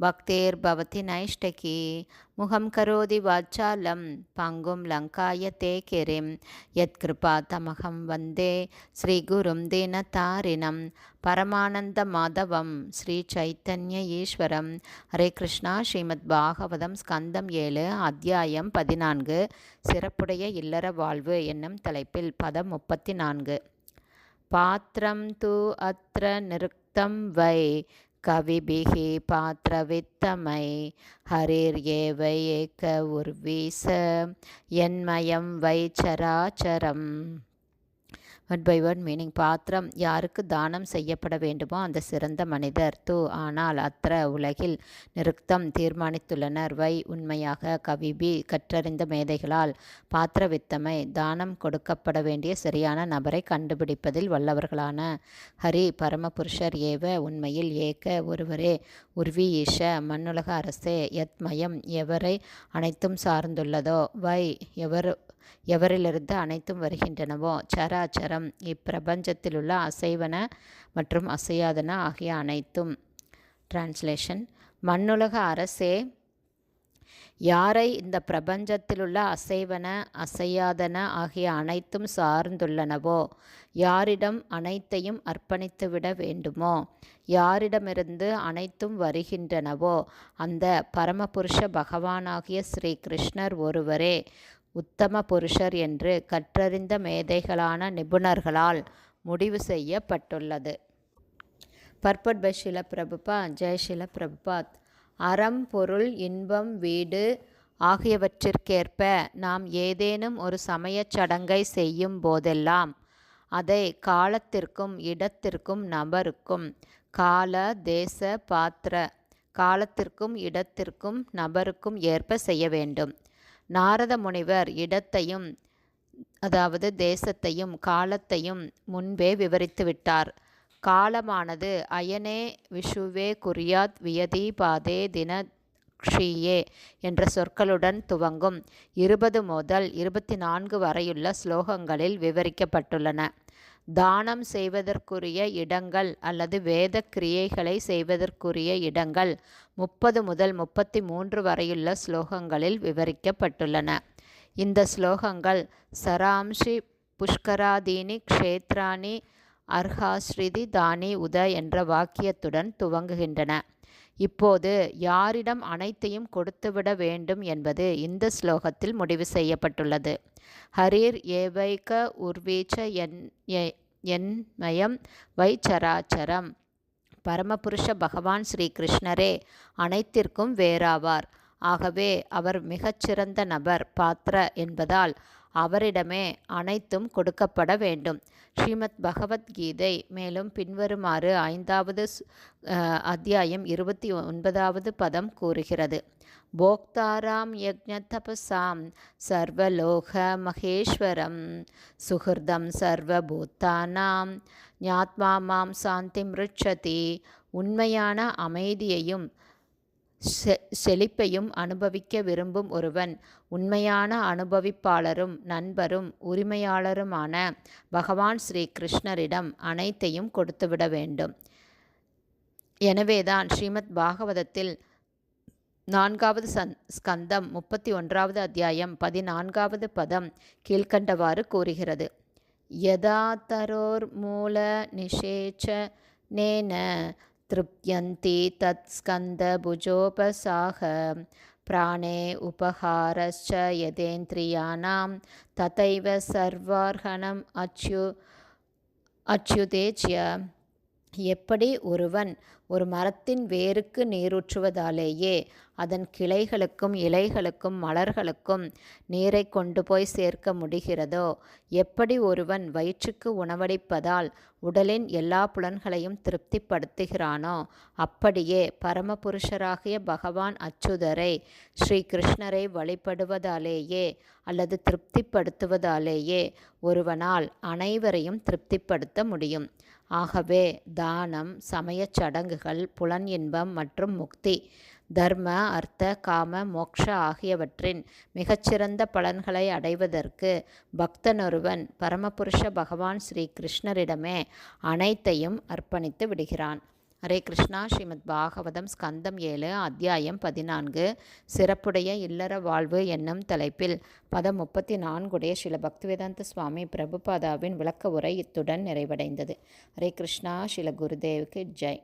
भक्तिर्भवति नैष्टकी मुखं करोति वाचालं पङ्गुं लङ्काय ते किरिं यत्कृपातमहं वन्दे श्रीगुरुं दीनतारिणं பரமானந்தமாதவம் ஸ்ரீ சைத்தன்ய ஈஸ்வரம் ஹரே கிருஷ்ணா ஸ்ரீமத் பாகவதம் ஸ்கந்தம் ஏழு அத்தியாயம் பதினான்கு சிறப்புடைய இல்லற வாழ்வு என்னும் தலைப்பில் பதம் முப்பத்தி நான்கு பாத்திரம் து அத்திர நிருக்தம் வை கவிபிகி பாத்திரவித்தமை ஹரிர் ஏவை ஏக்க உர்வீச என்மயம் வை வட் பை வட் மீனிங் பாத்திரம் யாருக்கு தானம் செய்யப்பட வேண்டுமோ அந்த சிறந்த மனிதர். தூ ஆனால் அத்திர உலகில் நிறுத்தம் தீர்மானித்துள்ளனர். வை உண்மையாக கவிபி கற்றறிந்த மேதைகளால் பாத்திர வித்தமை தானம் கொடுக்கப்பட வேண்டிய சரியான நபரை கண்டுபிடிப்பதில் வல்லவர்களான ஹரி பரமபுருஷர் ஏவ உண்மையில் ஏக்க ஒருவரே உர்வி ஈஷ மண்ணுலக அரசே யத்மயம் எவரை அனைத்தும் சார்ந்துள்ளதோ வை எவர் எவரிலிருந்து அனைத்தும் வருகின்றனவோ சராச்சரம் இப்பிரபஞ்சத்திலுள்ள அசைவன மற்றும் அசையாதன ஆகிய அனைத்தும். டிரான்ஸ்லேஷன் மண்ணுலக அரசே யாரை இந்த பிரபஞ்சத்திலுள்ள அசைவன அசையாதன ஆகிய அனைத்தும் சார்ந்துள்ளனவோ யாரிடம் அனைத்தையும் அர்ப்பணித்துவிட வேண்டுமோ யாரிடமிருந்து அனைத்தும் வருகின்றனவோ அந்த பரமபுருஷ பகவானாகிய ஸ்ரீ கிருஷ்ணர் ஒருவரே உத்தம புருஷர் என்று கற்றறிந்த மேதைகளான நிபுணர்களால் முடிவு செய்யப்பட்டுள்ளது. பர்பட் பை ஷில பிரபுபா ஜெயஷில பிரபுபாத் அறம் பொருள் இன்பம் வீடு ஆகியவற்றிற்கேற்ப நாம் ஏதேனும் ஒரு சமயச் சடங்கை செய்யும் போதெல்லாம் அதை காலத்திற்கும் இடத்திற்கும் நபருக்கும் கால தேச பாத்திர காலத்திற்கும் இடத்திற்கும் நபருக்கும் ஏற்ப செய்ய வேண்டும். நாரத முனிவர் இடத்தையும் அதாவது தேசத்தையும் காலத்தையும் முன்பே விவரித்து விட்டார். காலமானது அயனே விஷுவே குரியாத் வியதி பாதே தின க்ஷியே என்ற சொற்களுடன் துவங்கும். இருபது முதல் இருபத்தி நான்கு வரையுள்ள ஸ்லோகங்களில் விவரிக்கப்பட்டுள்ளன. தானம் செய்வதற்குரிய இடங்கள் அல்லது வேத கிரியைகளை செய்வதற்குரிய இடங்கள் முப்பது முதல் முப்பத்தி மூன்று வரையுள்ள ஸ்லோகங்களில் விவரிக்கப்பட்டுள்ளன. இந்த ஸ்லோகங்கள் சராம்ஷி புஷ்கராதீனி க்ஷேத்ராணி அர்ஹாஸ்ரிதி தானி உத என்ற வாக்கியத்துடன் துவங்குகின்றன. இப்போது யாரிடம் அனைத்தையும் கொடுத்துவிட வேண்டும் என்பது இந்த ஸ்லோகத்தில் முடிவு செய்யப்பட்டுள்ளது. ஹரீர் ஏவைக உர்வீச்ச என் என்மயம் வைச்சராச்சரம் பரமபுருஷ பகவான் ஸ்ரீ கிருஷ்ணரே அனைத்திற்கும் வேறாவார். ஆகவே அவர் மிகச்சிறந்த நபர் பாத்ர என்பதால் அவரிடமே அனைத்தும் கொடுக்கப்பட வேண்டும். ஸ்ரீமத் பகவத்கீதை மேலும் பின்வருமாறு ஐந்தாவது அத்தியாயம் இருபத்தி ஒன்பதாவது பதம் கூறுகிறது. போக்தாராம் யஜ்ஞதபசாம் சர்வலோக மகேஸ்வரம் சுகிருதம் சர்வபூத்தானாம் ஞாத்மா மாம் சாந்தி மிருட்சதி உண்மையான அமைதியையும் செழிப்பையும் அனுபவிக்க விரும்பும் ஒருவன் உண்மையான அனுபவிப்பாளரும் நண்பரும் உரிமையாளருமான பகவான் ஸ்ரீ கிருஷ்ணரிடம் அனைத்தையும் கொடுத்துவிட வேண்டும். எனவேதான் ஸ்ரீமத் பாகவதத்தில் நான்காவது சந் ஸ்கந்தம் முப்பத்தி ஒன்றாவது அத்தியாயம் பதினான்காவது பதம் கீழ்கண்டவாறு கூறுகிறது. யதா தரோர் மூல நிஷேச்ச நேன திருப்தியந்தி தத் ஸ்கந்த புஜோபசாக பிராணே உபகாரச்ச யதேந்திரியானாம் ததைவ சர்வார்கணம் அச்சு அச்சுதேச்சிய எப்படி ஒருவன் ஒரு மரத்தின் வேருக்கு நீரூற்றுவதாலேயே அதன் கிளைகளுக்கும் இலைகளுக்கும் மலர்களுக்கும் நீரை கொண்டு போய் சேர்க்க முடிகிறதோ? எப்படி ஒருவன் வயிற்றுக்கு உணவளிப்பதால் உடலின் எல்லா புலன்களையும் திருப்திப்படுத்துகிறானோ? அப்படியே பரமபுருஷராகிய பகவான் அச்சுதரை ஸ்ரீ கிருஷ்ணரை வழிபடுவதாலேயே அல்லது திருப்திப்படுத்துவதாலேயே ஒருவனால் அனைவரையும் திருப்திப்படுத்த முடியும். ஆகவே தானம் சமயச் சடங்குகள் புலன் இன்பம் மற்றும் முக்தி தர்ம அர்த்த காம மோக்ஷ ஆகியவற்றின் மிகச்சிறந்த பலன்களை அடைவதற்கு பக்தனொருவன் பரமபுருஷ பகவான் ஸ்ரீ கிருஷ்ணரிடமே அனைத்தையும் அர்ப்பணித்து விடுகிறான். ஹரே கிருஷ்ணா ஸ்ரீமத் பாகவதம் ஸ்கந்தம் ஏழு அத்தியாயம் பதினான்கு சிறப்புடைய இல்லற வாழ்வு என்னும் தலைப்பில் பதம் முப்பத்தி நான்குடைய ஸ்ரீல பக்திவேதாந்த சுவாமி பிரபுபாதாவின் விளக்க உரை இத்துடன் நிறைவடைந்தது. ஹரே கிருஷ்ணா ஸ்ரீல குருதேவுக்கு ஜெய்.